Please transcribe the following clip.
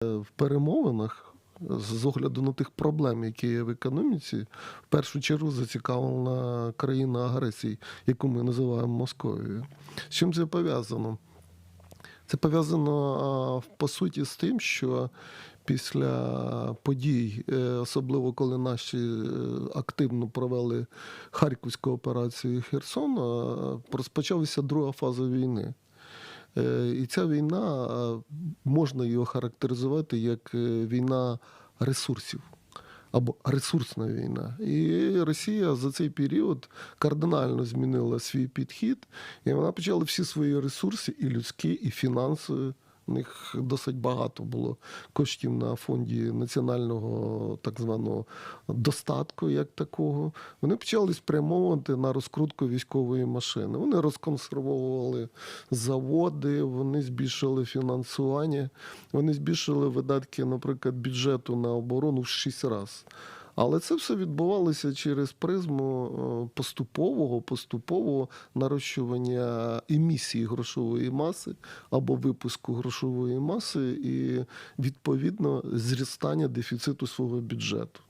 в перемовинах з огляду на тих проблем, які є в економіці, в першу чергу зацікавлена країна агресії, яку ми називаємо Московією. З чим це пов'язано? Це пов'язано по суті з тим, що після подій, е, особливо коли наші е, активно провели Харківську операцію Херсон, е, розпочалася друга фаза війни. Е, І ця війна можна її охарактеризувати як е, війна ресурсів або ресурсна війна. І Росія за цей період кардинально змінила свій підхід, і вона почала всі свої ресурси, і людські, і фінансові. У них досить багато було коштів на фонді національного так званого достатку, як такого. Вони почали спрямовувати на розкрутку військової машини. Вони розконсервовували заводи, вони збільшили фінансування, вони збільшили видатки, наприклад, бюджету на оборону в 6 разів. Але це все відбувалося через призму е, поступового, поступового нарощування емісії грошової маси або випуску грошової маси і відповідно зростання дефіциту свого бюджету.